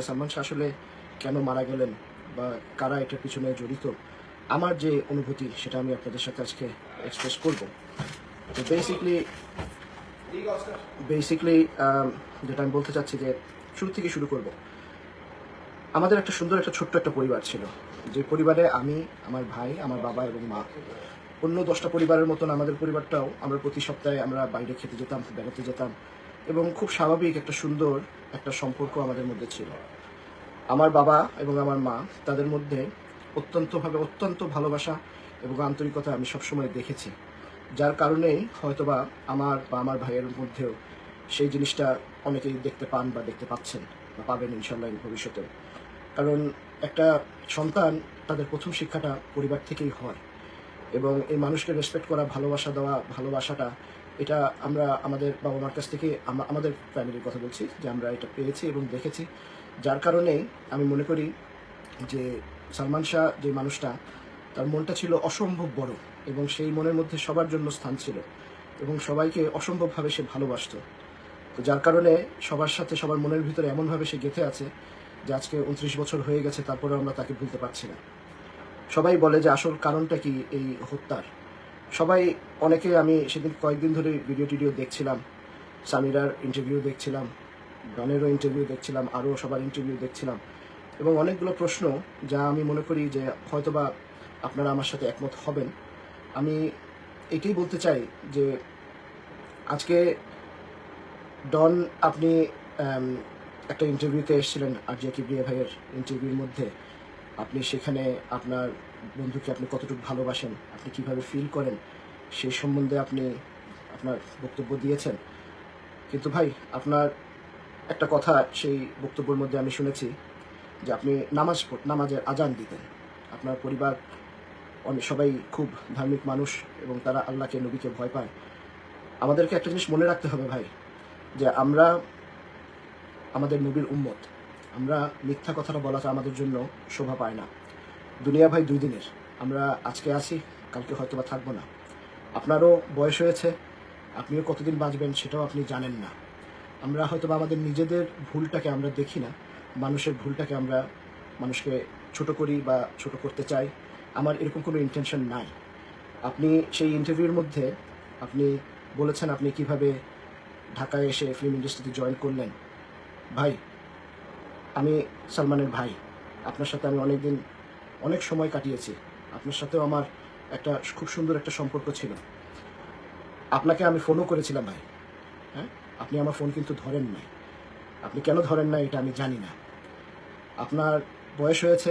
যে সালমান শাহ আসলে কেন মারা গেলেন বা কারা এটার পিছনে জড়িত, আমার যে অনুভূতি সেটা আমি আপনাদের সাথে আজকে এক্সপ্রেস করব। তো বেসিকলি বেসিকলি যেটা আমি বলতে চাচ্ছি যে শুরু থেকে শুরু করব। আমাদের একটা সুন্দর একটা ছোট্ট একটা পরিবার ছিল। যে পরিবারে আমি, আমার ভাই, আমার বাবা এবং মা। অন্য দশটা পরিবারের মতন আমাদের পরিবারটাও আমরা প্রতি সপ্তাহে আমরা বাইরে খেতে যেতাম, বেড়াতে যেতাম। এবং খুব স্বাভাবিক একটা সুন্দর একটা সম্পর্ক আমাদের মধ্যে ছিল। আমার বাবা এবং আমার মা, তাদের মধ্যে অত্যন্তভাবে অত্যন্ত ভালোবাসা এবং আন্তরিকতা আমি সবসময় দেখেছি। যার কারণেই হয়তোবা আমার বা আমার ভাইয়ের মধ্যেও সেই জিনিসটা অনেকেই দেখতে পান বা দেখতে পাচ্ছেন বা পাবেন ইনশাল্লাহ ভবিষ্যতে কারণ একটা সন্তান, তাদের প্রথম শিক্ষাটা পরিবার থেকেই হয় এবং এই মানুষকে রেসপেক্ট করা, ভালোবাসা দেওয়া, ভালোবাসাটা এটা আমরা আমাদের বাবা মার কাছ থেকে আমাদের ফ্যামিলির কথা বলছি যে আমরা এটা পেয়েছি এবং দেখেছি। যার কারণে আমি মনে করি যে সালমান শাহ যে মানুষটা, তার মনটা ছিল অসম্ভব বড় এবং সেই মনের মধ্যে সবার জন্য স্থান ছিল এবং সবাইকে অসম্ভবভাবে সে ভালোবাসতো। তো যার কারণে সবার সাথে সবার মনের ভিতরে এমনভাবে সে গেঁথে আছে যে আজকে উনত্রিশ বছর হয়ে গেছে তারপরে আমরা তাকে ভুলতে পারছি না। সবাই বলে যে আসল কারণটা কি এই হত্যার? সবাই, অনেকে আমি সেদিন কয়েকদিন ধরে ভিডিও টিডিও দেখছিলাম, সামিরার ইন্টারভিউ দেখছিলাম ডনেরও ইন্টারভিউ দেখছিলাম, আরও সবার ইন্টারভিউ দেখছিলাম এবং অনেকগুলো প্রশ্ন যা আমি মনে করি যে হয়তোবা আপনারা আমার সাথে একমত হবেন। আমি এটাই বলতে চাই যে আজকে ডন আপনি একটা ইন্টারভিউতে এসেছিলেন আর যে কিবরিয়া ভাইয়ের ইন্টারভিউর মধ্যে। আপনি সেখানে আপনার বন্ধুকে আপনি কতটুকু ভালোবাসেন? আপনি কীভাবে ফিল করেন? সেই সম্বন্ধে আপনি আপনার বক্তব্য দিয়েছেন। কিন্তু ভাই, আপনার একটা কথা সেই বক্তব্যের মধ্যে আমি শুনেছি যে আপনি নামাজ নামাজের আজান দিতেন। আপনার পরিবার অনেক সবাই খুব ধার্মিক মানুষ এবং তারা আল্লাহকে, নবীকে ভয় পায়। আমাদেরকে একটা জিনিস মনে রাখতে হবে ভাই, যে আমরা আমাদের নবীর উম্মত। আমরা মিথ্যা কথাটা বলাটা আমাদের জন্য শোভা পায় না। দুনিয়া ভাই দুই দিনের। আমরা আজকে আছি, কালকে হয়তো বা থাকব না। আপনারও বয়স হয়েছে, আপনিও কতদিন বাঁচবেন সেটাও আপনি জানেন না। আমরা হয়তো বা আমাদের নিজেদের ভুলটাকে আমরা দেখি না। মানুষের ভুলটাকে আমরা মানুষকে ছোট করি বা ছোট করতে চাই। আমার এরকম কোনো ইন্টেনশন নাই। আপনি সেই ইন্টারভিউর মধ্যে আপনি বলেছেন আপনি কীভাবে ঢাকায় এসে ফিল্ম ইন্ডাস্ট্রিতে জয়েন করলেন। ভাই আমি সালমানের ভাই। আপনার সাথে আমি অনেকদিন, অনেক সময় কাটিয়েছি। আপনার সাথেও আমার একটা খুব সুন্দর একটা সম্পর্ক ছিল। আপনাকে আমি ফোনও করেছিলাম ভাই। হ্যাঁ? আপনি আমার ফোন কিন্তু ধরেন নাই। আপনি কেন ধরেন না এটা আমি জানি না। আপনার বয়স হয়েছে